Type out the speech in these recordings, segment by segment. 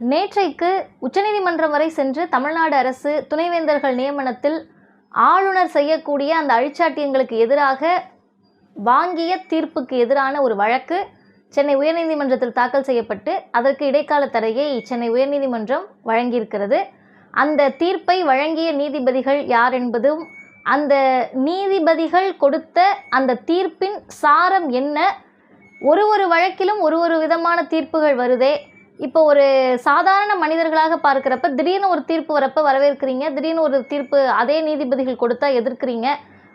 நேற்றைக்கு உச்சநீதிமன்றம் வரை சென்று தமிழ்நாடு அரசு துணைவேந்தர்கள் நியமனத்தில் ஆளுநர் செய்யக்கூடிய அந்த அழிச்சாட்டியங்களுக்கு எதிராக வாங்கிய தீர்ப்புக்கு எதிரான ஒரு வழக்கு சென்னை உயர்நீதிமன்றத்தில் தாக்கல் செய்யப்பட்டு அதற்கு இடைக்கால தடையை சென்னை உயர்நீதிமன்றம் வழங்கியிருக்கிறது. அந்த தீர்ப்பை வழங்கிய நீதிபதிகள் யார் என்பதும் அந்த நீதிபதிகள் கொடுத்த அந்த தீர்ப்பின் சாரம் என்ன? ஒரு ஒரு வழக்கிலும் ஒரு ஒரு விதமான தீர்ப்புகள் வருதே. இப்போ ஒரு சாதாரண மனிதர்களாக பார்க்குறப்ப திடீர்னு ஒரு தீர்ப்பு வரப்ப வரவேற்கிறீங்க திடீர்னு ஒரு தீர்ப்பு அதே நீதிபதிகள் கொடுத்தா எதிர்க்கிறீங்க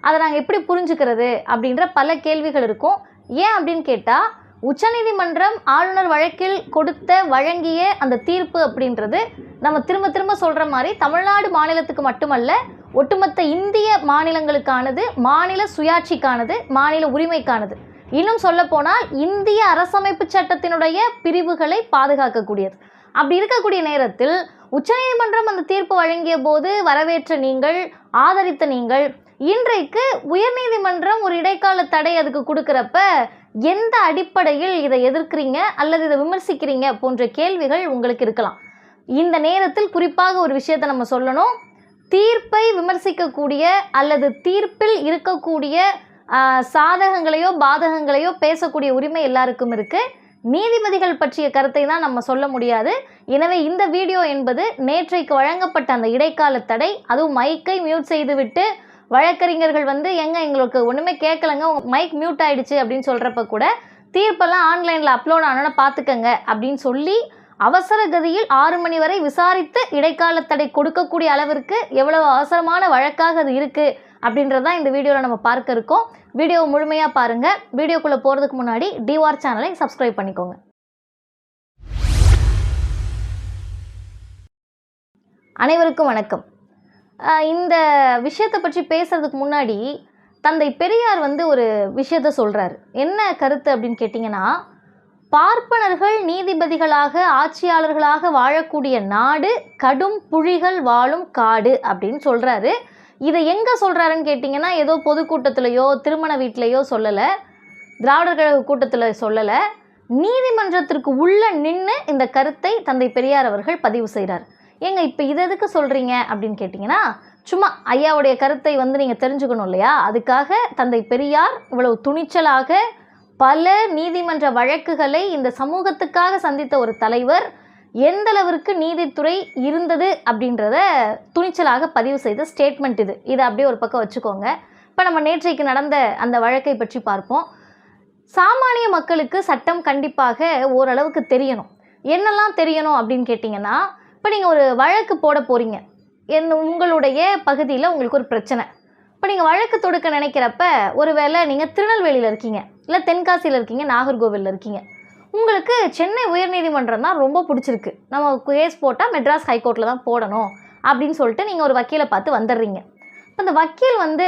அதை நாங்கள் எப்படி புரிஞ்சுக்கிறது அப்படின்ற பல கேள்விகள் இருக்கும். ஏன் அப்படின்னு கேட்டால் உச்சநீதிமன்றம் ஆளுநர் வழக்கில் கொடுத்த வழங்கிய அந்த தீர்ப்பு அப்படின்றது நம்ம திரும்ப திரும்ப சொல்கிற மாதிரி தமிழ்நாடு மாநிலத்துக்கு மட்டுமல்ல ஒட்டுமொத்த இந்திய மாநிலங்களுக்கானது மாநில சுயாட்சிக்கானது மாநில உரிமைக்கானது. இன்னும் சொல்ல போனால் இந்திய அரசமைப்பு சட்டத்தினுடைய பிரிவுகளை பாதுகாக்கக்கூடியது. அப்படி இருக்கக்கூடிய நேரத்தில் உச்சநீதிமன்றம் அந்த தீர்ப்பு வழங்கிய போது வரவேற்ற நீங்கள் ஆதரித்த நீங்கள் இன்றைக்கு உயர்நீதிமன்றம் ஒரு இடைக்கால தடை அதுக்கு கொடுக்குறப்ப எந்த அடிப்படையில் இதை எதிர்க்கிறீங்க அல்லது இதை விமர்சிக்கிறீங்க போன்ற கேள்விகள் உங்களுக்கு இருக்கலாம். இந்த நேரத்தில் குறிப்பாக ஒரு விஷயத்தை நம்ம சொல்லணும். தீர்ப்பை விமர்சிக்கக்கூடிய அல்லது தீர்ப்பில் இருக்கக்கூடிய சாதகங்களையோ பாதகங்களையோ பேசக்கூடிய உரிமை எல்லாருக்கும் இருக்குது நீதிபதிகள் பற்றிய கருத்தை தான் நம்ம சொல்ல முடியாது. எனவே இந்த வீடியோ என்பது நேற்றைக்கு வழங்கப்பட்ட அந்த இடைக்கால தடை. அதுவும் மைக்கை மியூட் செய்துவிட்டு வழக்கறிஞர்கள் வந்து எங்க எங்களுக்கு ஒன்றுமே கேட்கலங்க மைக் மியூட் ஆயிடுச்சு அப்படின்னு சொல்கிறப்ப கூட தீர்ப்பெல்லாம் ஆன்லைனில் அப்லோட் ஆனோன்னு பார்த்துக்கங்க அப்படின்னு சொல்லி அவசர கதியில் ஆறு மணி வரை விசாரித்து இடைக்கால தடை கொடுக்கக்கூடிய அளவிற்கு எவ்வளவு அவசரமான வழக்காக அது இருக்குது அப்படின்றதான் இந்த வீடியோவில் நம்ம பார்க்க இருக்கோம். வீடியோவை முழுமையாக பாருங்கள் வீடியோக்குள்ளே போகிறதுக்கு முன்னாடி டிவார் சேனலை சப்ஸ்கிரைப் பண்ணிக்கோங்க. அனைவருக்கும் வணக்கம். இந்த விஷயத்தை பற்றி பேசுகிறதுக்கு முன்னாடி தந்தை பெரியார் வந்து ஒரு விஷயத்த சொல்கிறாரு என்ன கருத்து அப்படின்னு கேட்டிங்கன்னா பார்ப்பனர்கள் நீதிபதிகளாக ஆட்சியாளர்களாக வாழக்கூடிய நாடு கடும் புலிகள் வாழும் காடு அப்படின்னு சொல்கிறாரு இதை எங்கே சொல்கிறாருன்னு கேட்டிங்கன்னா ஏதோ பொதுக்கூட்டத்திலையோ திருமண வீட்டிலையோ சொல்லலை. திராவிடர் கழக கூட்டத்தில் சொல்லலை. நீதிமன்றத்திற்கு உள்ள நின்று இந்த கருத்தை தந்தை பெரியார் அவர்கள் பதிவு செய்கிறார் ஏங்க இப்போ இது எதுக்கு சொல்கிறீங்க அப்படின்னு கேட்டிங்கன்னா சும்மா ஐயாவுடைய கருத்தை வந்து நீங்கள் தெரிஞ்சுக்கணும் இல்லையா? அதுக்காக தந்தை பெரியார் இவ்வளவு துணிச்சலாக பல நீதிமன்ற வழக்குகளை இந்த சமூகத்துக்காக சந்தித்த ஒரு தலைவர் எந்த அளவிற்கு நீதித்துறை இருந்தது அப்படின்றத துணிச்சலாக பதிவு செய்த ஸ்டேட்மெண்ட் இது. இதை அப்படியே ஒரு பக்கம் வச்சுக்கோங்க. இப்போ நம்ம நேற்றைக்கு நடந்த அந்த வழக்கை பற்றி பார்ப்போம். சாமானிய மக்களுக்கு சட்டம் கண்டிப்பாக ஓரளவுக்கு தெரியணும். என்னெல்லாம் தெரியணும் அப்படின்னு கேட்டிங்கன்னா இப்போ நீங்கள் ஒரு வழக்கு போட போகிறீங்க என் உங்களுடைய பகுதியில் உங்களுக்கு ஒரு பிரச்சனை. இப்போ நீங்கள் வழக்கு தொடுக்க நினைக்கிறப்ப ஒருவேளை நீங்கள் திருநெல்வேலியில் இருக்கீங்க. இல்லை தென்காசியில் இருக்கீங்க நாகர்கோவிலில் இருக்கீங்க. உங்களுக்கு சென்னை உயர்நீதிமன்றம் தான் ரொம்ப பிடிச்சிருக்கு. நம்ம கேஸ் போட்டால் மெட்ராஸ் ஹைகோர்ட்டில் தான் போடணும் அப்படின்னு சொல்லிட்டு நீங்கள் ஒரு வக்கீலை பார்த்து வந்துடுறீங்க. இப்போ அந்த வக்கீல் வந்து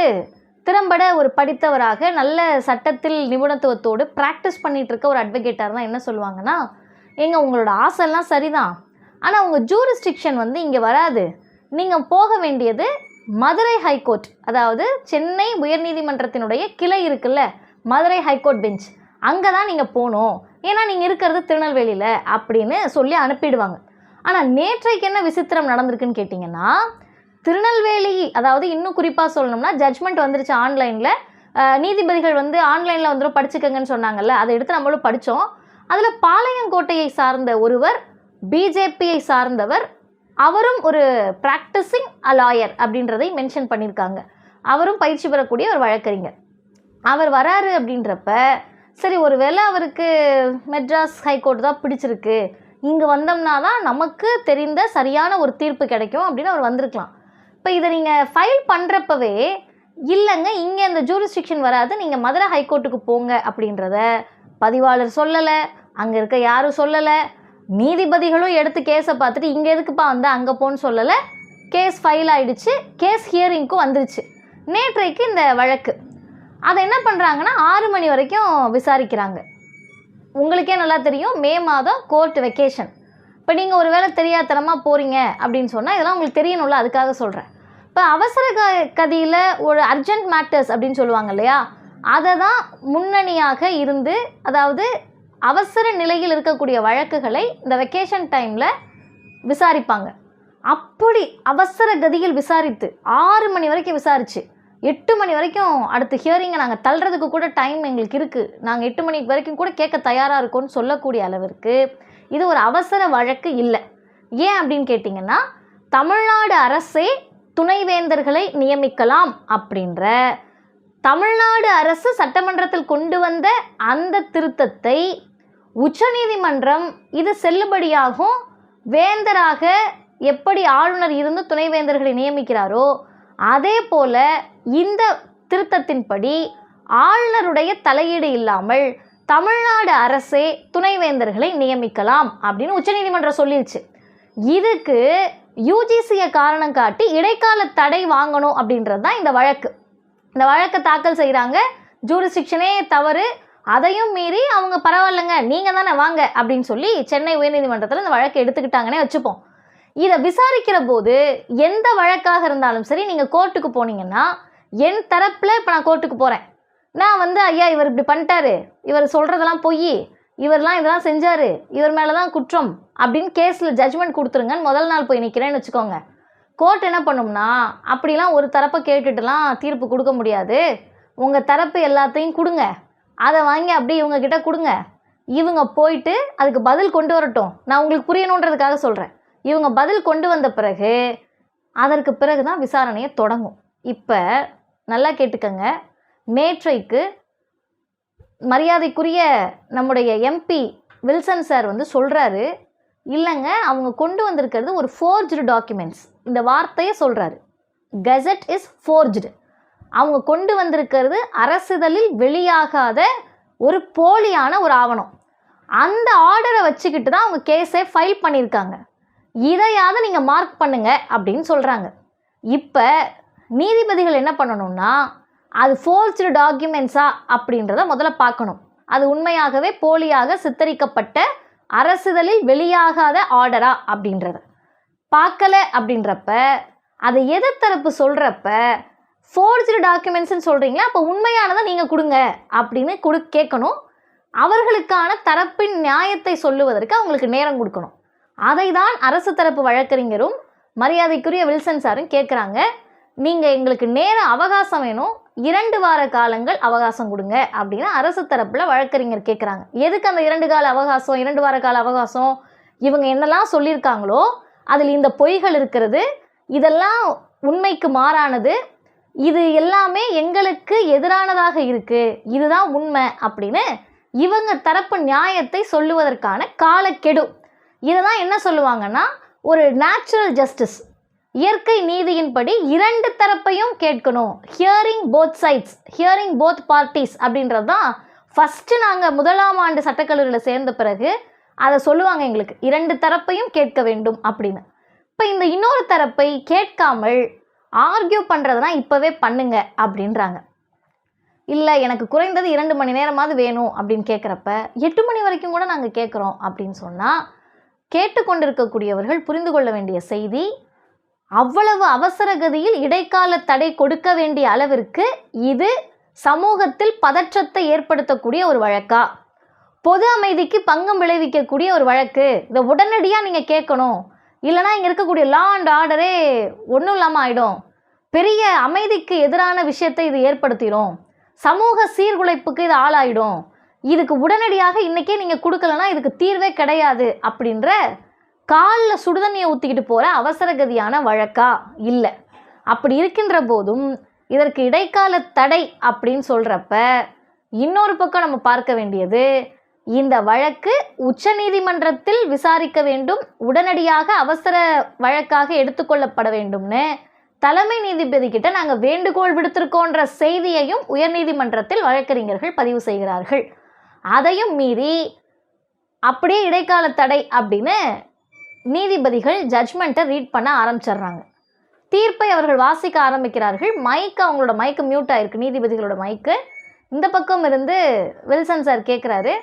திறம்பட ஒரு படித்தவராக நல்ல சட்டத்தில் நிபுணத்துவத்தோடு ப்ராக்டிஸ் பண்ணிகிட்டு இருக்க ஒரு அட்வொகேட்டாக தான் என்ன சொல்லுவாங்கன்னா ஏங்க உங்களோட ஆசைலாம் சரிதான். ஆனால் உங்கள் ஜூரிஸ்டிக்ஷன் வந்து இங்கே வராது. நீங்கள் போக வேண்டியது மதுரை ஹைகோர்ட் அதாவது சென்னை உயர்நீதிமன்றத்தினுடைய கிளை இருக்குல்ல மதுரை ஹைகோர்ட் பெஞ்ச் அங்கே தான் நீங்கள் போகணும். ஏன்னா நீங்கள் இருக்கிறது திருநெல்வேலியில் அப்படின்னு சொல்லி அனுப்பிடுவாங்க. ஆனால் நேற்றைக்கு என்ன விசித்திரம் நடந்திருக்குன்னு கேட்டிங்கன்னா திருநெல்வேலி அதாவது இன்னும் குறிப்பாக சொல்லணும்னா ஜட்ஜ்மெண்ட் வந்துருச்சு ஆன்லைனில். நீதிபதிகள் வந்து ஆன்லைனில் வந்துடும் படிச்சுக்கங்கன்னு சொன்னாங்கல்ல அதை எடுத்து நம்மளும் படித்தோம் அதில் பாளையங்கோட்டையை சார்ந்த ஒருவர் பிஜேபியை சார்ந்தவர் அவரும் ஒரு ப்ராக்டிஸிங் அ லாயர் அப்படின்றதை மென்ஷன் பண்ணியிருக்காங்க. அவரும் பயிற்சி பெறக்கூடிய ஒரு வழக்கறிஞர். அவர் வராரு அப்படின்றப்ப சரி ஒருவேளை அவருக்கு மெட்ராஸ் ஹைகோர்ட் தான் பிடிச்சிருக்கு. இங்கே வந்தோம்னா தான் நமக்கு தெரிந்த சரியான ஒரு தீர்ப்பு கிடைக்கும் அப்படின்னு அவர் வந்திருக்கலாம். இப்போ இதை நீங்கள் ஃபைல் பண்ணுறப்பவே இல்லைங்க இங்கே இந்த ஜூரிஸ்டிக்ஷன் வராது நீங்கள் மதுரை ஹைகோர்ட்டுக்கு போங்க அப்படின்றத பதிவாளர் சொல்லலை அங்கே இருக்க யாரும் சொல்லலை. நீதிபதிகளும் எடுத்து கேஸை பார்த்துட்டு இங்கே எதுக்குப்பா வந்து அங்கே போன்னு சொல்லலை. கேஸ் ஃபைல் ஆகிடுச்சு கேஸ் ஹியரிங்க்கும் வந்துருச்சு. நேற்றைக்கு இந்த வழக்கு. அதை என்ன பண்ணுறாங்கன்னா ஆறு மணி வரைக்கும் விசாரிக்கிறாங்க. உங்களுக்கே நல்லா தெரியும் மே மாதம் கோர்ட் வெக்கேஷன் இப்போ நீங்கள் ஒரு வேளை தெரியாதனமாக போகிறீங்க அப்படின்னு சொன்னால் இதெல்லாம் உங்களுக்கு தெரியணும்ல அதுக்காக சொல்கிறேன் இப்போ அவசர க கதியில் ஒரு அர்ஜென்ட் மேட்டர்ஸ் அப்படின்னு சொல்லுவாங்க இல்லையா அதை தான் முன்னணியாக இருந்து அதாவது அவசர நிலையில் இருக்கக்கூடிய வழக்குகளை இந்த வெக்கேஷன் டைமில் விசாரிப்பாங்க. அப்படி அவசர கதியில் விசாரித்து ஆறு மணி வரைக்கும் விசாரிச்சு எட்டு மணி வரைக்கும் அடுத்த ஹியரிங்கை நாங்கள் தள்ளுறதுக்கு கூட டைம் எங்களுக்கு இருக்குது நாங்கள் எட்டு மணி வரைக்கும் கூட கேட்க தயாராக இருக்கோம்னு சொல்லக்கூடிய அளவிற்கு இது ஒரு அவசர வழக்கு இல்லை. ஏன் அப்படின்னு கேட்டிங்கன்னா தமிழ்நாடு அரசே துணைவேந்தர்களை நியமிக்கலாம் அப்படின்ற தமிழ்நாடு அரசு சட்டமன்றத்தில் கொண்டு வந்த அந்த திருத்தத்தை உச்சநீதிமன்றம் இது செல்லுபடியாகும். வேந்தராக எப்படி ஆளுநர் இருந்து துணைவேந்தர்களை நியமிக்கிறாரோ அதே போல இந்த திருத்தத்தின்படி ஆளுநருடைய தலையீடு இல்லாமல் தமிழ்நாடு அரசே துணைவேந்தர்களை நியமிக்கலாம் அப்படின்னு உச்சநீதிமன்றம் சொல்லிருச்சு. இதுக்கு யூஜிசியை காரணம் காட்டி இடைக்கால தடை வாங்கணும் அப்படின்றது தான் இந்த வழக்கு. இந்த வழக்கை தாக்கல் செய்கிறாங்க ஜூரிஸ்டிக்ஷனே தவறு. அதையும் மீறி அவங்க பரவாயில்லைங்க நீங்கள் தானே வாங்க அப்படின்னு சொல்லி சென்னை உயர்நீதிமன்றத்தில் இந்த வழக்கை எடுத்துக்கிட்டாங்கன்னே வச்சுப்போம். இதை விசாரிக்கிற போது எந்த வழக்காக இருந்தாலும் சரி நீங்கள் கோர்ட்டுக்கு போனீங்கன்னா என் தரப்பில் இப்போ நான் கோர்ட்டுக்கு போகிறேன் நான் வந்து ஐயா இவர் இப்படி பண்ணிட்டாரு. இவர் சொல்கிறதெல்லாம் பொய். இவர்லாம் இதெல்லாம் செஞ்சார். இவர் மேலே தான் குற்றம். அப்படின்னு கேஸில் ஜட்ஜ்மெண்ட் கொடுத்துருங்கன்னு முதல் நாள் போய் நிற்கிறேன்னு வச்சுக்கோங்க. கோர்ட் என்ன பண்ணும்னா அப்படிலாம் ஒரு தரப்பை கேட்டுட்டுலாம் தீர்ப்பு கொடுக்க முடியாது. உங்கள் தரப்பு எல்லாத்தையும் கொடுங்க. அதை வாங்கி அப்படியே இவங்கக்கிட்ட கொடுங்க. இவங்க போயிட்டு அதுக்கு பதில் கொண்டு வரட்டும். நான் உங்களுக்கு புரியணுன்றதுக்காக சொல்கிறேன் இவங்க பதில் கொண்டு வந்த பிறகு அதற்கு பிறகு தான் விசாரணையை தொடங்கும். இப்போ நல்லா கேட்டுக்கங்க. நேற்றைக்கு மரியாதைக்குரிய நம்முடைய எம்பி வில்சன் சார் வந்து சொல்கிறாரு இல்லைங்க அவங்க கொண்டு வந்திருக்கிறது ஒரு ஃபோர்ஜ்டு டாக்குமெண்ட்ஸ் இந்த வார்த்தையை சொல்கிறாரு கெசட் இஸ் ஃபோர்ஜ்டு அவங்க கொண்டு வந்திருக்கிறது அரசிதழில் வெளியாகாத ஒரு போலியான ஒரு ஆவணம். அந்த ஆர்டரை வச்சுக்கிட்டு தான் அவங்க கேஸை ஃபைல் பண்ணியிருக்காங்க. இதையாவது நீங்கள் மார்க் பண்ணுங்க அப்படின்னு சொல்கிறாங்க இப்போ நீதிபதிகள் என்ன பண்ணணும்னா அது ஃபோர்ஸ்டு டாக்குமெண்ட்ஸா அப்படின்றத முதல்ல பார்க்கணும். அது உண்மையாகவே போலியாக சித்தரிக்கப்பட்ட அரசுதலில் வெளியாகாத ஆர்டரா அப்படின்றத. பார்க்கல அப்படின்றப்ப அதை எதிர்த்தரப்பு சொல்கிறப்ப ஃபோர்ஜ்டு டாக்குமெண்ட்ஸ்னு சொல்கிறீங்களா அப்போ உண்மையானதை நீங்கள் கொடுங்க அப்படின்னு கொடு கேட்கணும். அவர்களுக்கான தரப்பின் நியாயத்தை சொல்லுவதற்கு அவங்களுக்கு நேரம் கொடுக்கணும். அதை தான் அரசு தரப்பு வழக்கறிஞரும் மரியாதைக்குரிய வில்சன் சாரும் கேட்குறாங்க. நீங்கள் எங்களுக்கு நேர அவகாசம் வேணும். இரண்டு வார காலங்கள் அவகாசம் கொடுங்க அப்படின்னு அரசு தரப்பில் வழக்கறிஞர் கேட்குறாங்க. எதுக்கு அந்த இரண்டு கால அவகாசம் இரண்டு வார கால அவகாசம்? இவங்க என்னெல்லாம் சொல்லியிருக்காங்களோ அதில் இந்த பொய்கள் இருக்கிறது இதெல்லாம் உண்மைக்கு மாறானது இது எல்லாமே எங்களுக்கு எதிரானதாக இருக்குது இதுதான் உண்மை அப்படின்னு இவங்க தரப்பு நியாயத்தை சொல்லுவதற்கான காலக்கெடு. இதெல்லாம் என்ன சொல்லுவாங்கன்னா ஒரு நேச்சுரல் ஜஸ்டிஸ் இயற்கை நீதியின்படி இரண்டு தரப்பையும் கேட்கணும். Hearing both sides hearing both parties அப்படின்றது தான் ஃபஸ்ட்டு நாங்கள் முதலாம் ஆண்டு சட்டக்கல்லூரியில் சேர்ந்த பிறகு அதை சொல்லுவாங்க எங்களுக்கு. இரண்டு தரப்பையும் கேட்க வேண்டும் அப்படின்னு. இப்போ இந்த இன்னொரு தரப்பை கேட்காமல் ஆர்கியூ பண்ணுறதுனா இப்போவே பண்ணுங்க அப்படின்றாங்க. இல்லை எனக்கு குறைந்தது இரண்டு மணி நேரமாவது வேணும் அப்படின்னு கேட்குறப்ப எட்டு மணி வரைக்கும் கூட நாங்கள் கேட்குறோம் அப்படின்னு சொன்னால் கேட்டுக்கொண்டிருக்கக்கூடியவர்கள் புரிந்து கொள்ள வேண்டிய செய்தி அவ்வளவு அவசர கதியில் இடைக்கால தடை கொடுக்க வேண்டிய அளவிற்கு இது சமூகத்தில் பதற்றத்தை ஏற்படுத்தக்கூடிய ஒரு வழக்கா? பொது அமைதிக்கு பங்கம் விளைவிக்கக்கூடிய ஒரு வழக்கு. இதை உடனடியாக நீங்கள் கேட்கணும். இல்லைனா இங்கே இருக்கக்கூடிய லா அண்ட் ஆர்டரே ஒன்றும் இல்லாமல் ஆகிடும் பெரிய அமைதிக்கு எதிரான விஷயத்தை இது ஏற்படுத்திடும் சமூக சீர்குலைப்புக்கு இது ஆளாயிடும். இதுக்கு உடனடியாக இன்றைக்கே நீங்கள் கொடுக்கலனா இதுக்கு தீர்வே கிடையாது அப்படின்ற காலில் சுடுதண்ணியை ஊற்றிக்கிட்டு போகிற அவசரகதியான வழக்கா? இல்லை. அப்படி இருக்கின்ற போதும் இதற்கு இடைக்கால தடை அப்படின்னு சொல்கிறப்ப இன்னொரு பக்கம் நம்ம பார்க்க வேண்டியது இந்த வழக்கு உச்சநீதிமன்றத்தில் விசாரிக்க வேண்டும் உடனடியாக அவசர வழக்காக எடுத்துக்கொள்ளப்பட வேண்டும்னு தலைமை நீதிபதி கிட்ட நாங்கள் வேண்டுகோள் விடுத்திருக்கோன்ற செய்தியையும் உயர்நீதிமன்றத்தில் வழக்கறிஞர்கள் பதிவு செய்கிறார்கள். அதையும் மீறி அப்படியே இடைக்கால தடை அப்படின்னு நீதிபதிகள் ஜட்ஜ்மெண்ட்டை ரீட் பண்ண ஆரம்பிச்சிடுறாங்க. தீர்ப்பை அவர்கள் வாசிக்க ஆரம்பிக்கிறார்கள். மைக்கு அவங்களோட மைக்கு மியூட் ஆயிருக்கு. நீதிபதிகளோட மைக்கு இந்த பக்கம் இருந்து வில்சன் சார் கேட்குறாரு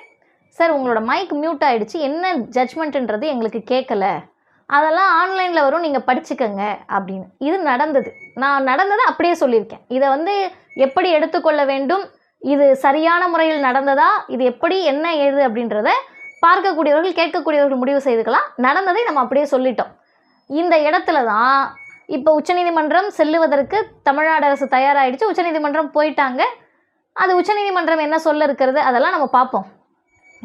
சார் உங்களோட மைக் மியூட் ஆகிடுச்சு என்ன ஜட்ஜ்மெண்ட்டுன்றது எங்களுக்கு கேட்கல அதெல்லாம் ஆன்லைனில் வரும். நீங்கள் படிச்சுக்கோங்க அப்படின்னு. இது நடந்தது. நான் நடந்ததை அப்படியே சொல்லியிருக்கேன். இதை வந்து எப்படி எடுத்துக்கொள்ள வேண்டும்? இது சரியான முறையில் நடந்ததா? இது எப்படி? என்ன ஏது? அப்படின்றத பார்க்கக்கூடியவர்கள் கேட்கக்கூடியவர்கள் முடிவு செய்துக்கலாம். நடந்ததை நம்ம அப்படியே சொல்லிட்டோம். இந்த இடத்துல தான் இப்போ உச்சநீதிமன்றம் செல்லுவதற்கு தமிழ்நாடு அரசு தயாராகிடுச்சு உச்சநீதிமன்றம் போயிட்டாங்க. அது உச்சநீதிமன்றம் என்ன சொல்ல இருக்கிறது? அதெல்லாம் நம்ம பார்ப்போம்.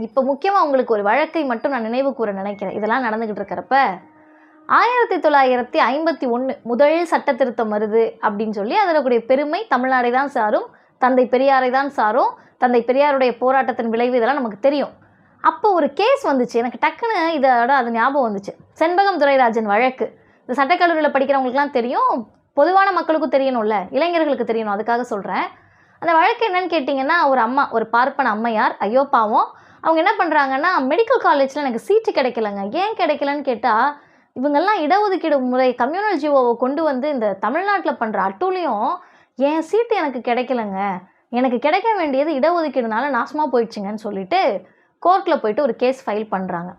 இப்போ முக்கியமாக உங்களுக்கு ஒரு வழக்கை மட்டும் நான் நினைவு கூற நினைக்கிறேன். இதெல்லாம் நடந்துக்கிட்டு இருக்கிறப்ப ஆயிரத்தி தொள்ளாயிரத்தி ஐம்பத்தி ஒன்று முதல் சட்ட திருத்தம் வருது அப்படின்னு சொல்லி அதனுடைய பெருமை தமிழ்நாடை தான் சாரும். தந்தை பெரியாரை தான் சாரும் தந்தை பெரியாருடைய போராட்டத்தின் விளைவு இதெல்லாம் நமக்கு தெரியும். அப்போ ஒரு கேஸ் வந்துச்சு. எனக்கு டக்குன்னு இதோட அது ஞாபகம் வந்துச்சு. செண்பகம் துரைராஜன் வழக்கு. இந்த சட்டக்கல்லூரியில் படிக்கிறவங்களுக்குலாம் தெரியும். பொதுவான மக்களுக்கும் தெரியணும்ல. இளைஞர்களுக்கு தெரியணும். அதுக்காக சொல்கிறேன் அந்த வழக்கு என்னன்னு கேட்டிங்கன்னா ஒரு அம்மா ஒரு பார்ப்பன அம்மையார். ஐயோ பாவம். அவங்க என்ன பண்ணுறாங்கன்னா மெடிக்கல் காலேஜில் எனக்கு சீட்டு கிடைக்கலங்க. ஏன் கிடைக்கலன்னு கேட்டால் இவங்கெல்லாம் இடஒதுக்கீடு முறை கம்யூனல் ஜிஓவை கொண்டு வந்து இந்த தமிழ்நாட்டில் பண்ணுற அட்டூழியம் என் சீட்டு எனக்கு கிடைக்கலங்க. எனக்கு கிடைக்க வேண்டியது இடஒதுக்கீடுனால நாசமாக போயிடுச்சுங்கன்னு சொல்லிட்டு கோர்ட்டில் போயிட்டு ஒரு கேஸ் ஃபைல் பண்ணுறாங்க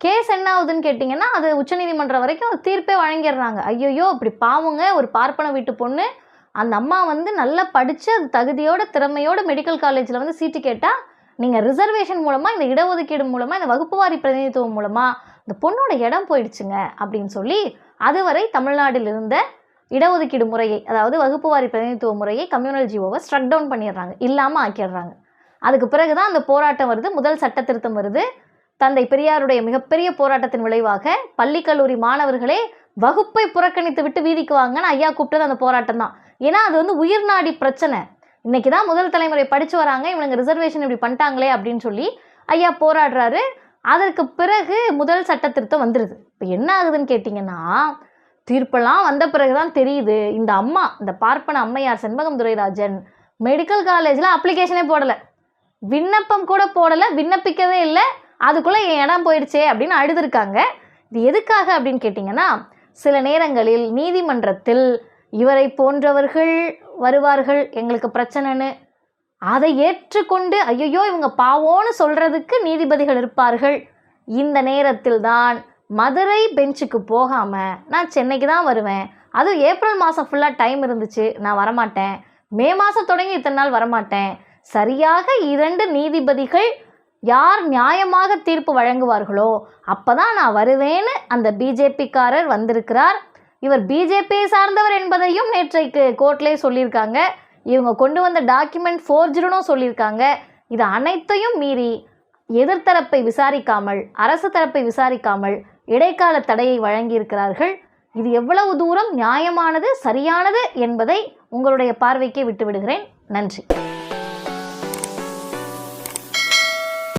கேஸ் என்ன ஆகுதுன்னு கேட்டிங்கன்னா அது உச்சநீதிமன்றம் வரைக்கும் தீர்ப்பே வழங்கிடுறாங்க. ஐயோ இப்படி பாவங்க ஒரு பார்ப்பன வீட்டு பொண்ணு அந்த அம்மா வந்து நல்லா படித்து அது தகுதியோட திறமையோட மெடிக்கல் காலேஜில் வந்து சீட்டு கேட்டால் நீங்கள் ரிசர்வேஷன் மூலமாக இந்த இடஒதுக்கீடு மூலமாக இந்த வகுப்பு வாரி பிரதிநிதித்துவம் மூலமாக இந்த பொண்ணோட இடம் போயிடுச்சுங்க அப்படின்னு சொல்லி அதுவரை தமிழ்நாட்டில் இருந்த இடஒதுக்கீடு முறையை அதாவது வகுப்பு வாரி பிரதிநிதித்துவ முறையை கம்யூனல் ஜிஓவை ஸ்ட்ரக் டவுன் பண்ணிடுறாங்க இல்லாமல் ஆக்கிடுறாங்க. அதுக்கு பிறகு தான் அந்த போராட்டம் வருது முதல் சட்ட திருத்தம் வருது. தந்தை பெரியாருடைய மிகப்பெரிய போராட்டத்தின் விளைவாக பள்ளி கல்லூரி மாணவர்களே வகுப்பை புறக்கணித்து விட்டு வீதிக்கு வாங்கன்னு ஐயா கூப்பிட்டது அந்த போராட்டம் தான். ஏன்னா அது வந்து உயிர்நாடி பிரச்சனை. இன்னைக்கு தான் முதல் தலைமுறை படித்து வராங்க இவனுங்க ரிசர்வேஷன் இப்படி பண்ணிட்டாங்களே அப்படின்னு சொல்லி ஐயா போராடுறாரு. அதற்கு பிறகு முதல் சட்ட திருத்தம் வந்துடுது இப்போ என்ன ஆகுதுன்னு கேட்டிங்கன்னா தீர்ப்பெல்லாம் வந்த பிறகு தான் தெரியுது. இந்த அம்மா இந்த பார்ப்பன அம்மையார் செண்பகம் துரைராஜன் மெடிக்கல் காலேஜில் அப்ளிகேஷனே போடலை. விண்ணப்பம் கூட போடலை விண்ணப்பிக்கவே இல்லை. அதுக்குள்ளே என் இடம் போயிடுச்சே அப்படின்னு அழுதுருக்காங்க. இது எதுக்காக அப்படின்னு கேட்டிங்கன்னா சில நேரங்களில் நீதிமன்றத்தில் இவரை போன்றவர்கள் வருவார்கள் எங்களுக்கு பிரச்சனைன்னு. அதை ஏற்றுக்கொண்டு ஐயோ இவங்க பாவோன்னு சொல்கிறதுக்கு நீதிபதிகள் இருப்பார்கள். இந்த நேரத்தில் தான் மதுரை பெஞ்சுக்கு போகாமல் நான் சென்னைக்கு தான் வருவேன். அதுவும் ஏப்ரல் மாதம் ஃபுல்லாக டைம் இருந்துச்சு. நான் வரமாட்டேன். மே மாதம் தொடங்கி இத்தனை நாள் வரமாட்டேன். சரியாக இரண்டு நீதிபதிகள் யார் நியாயமாக தீர்ப்பு வழங்குவார்களோ அப்போ தான் நான் வருவேன்னு அந்த பிஜேபிக்காரர் வந்திருக்கிறார். இவர் பிஜேபியை சார்ந்தவர் என்பதையும் நேற்றைக்கு கோர்ட்லேயே சொல்லியிருக்காங்க. இவங்க கொண்டு வந்த டாக்குமெண்ட் ஃபோர்ஜருனும் சொல்லியிருக்காங்க. இது அனைத்தையும் மீறி எதிர்த்தரப்பை விசாரிக்காமல் அரசு தரப்பை விசாரிக்காமல் இடைக்கால தடையை வழங்கியிருக்கிறார்கள். இது எவ்வளவு தூரம் நியாயமானது சரியானது என்பதை உங்களுடைய பார்வைக்கே விட்டுவிடுகிறேன். நன்றி.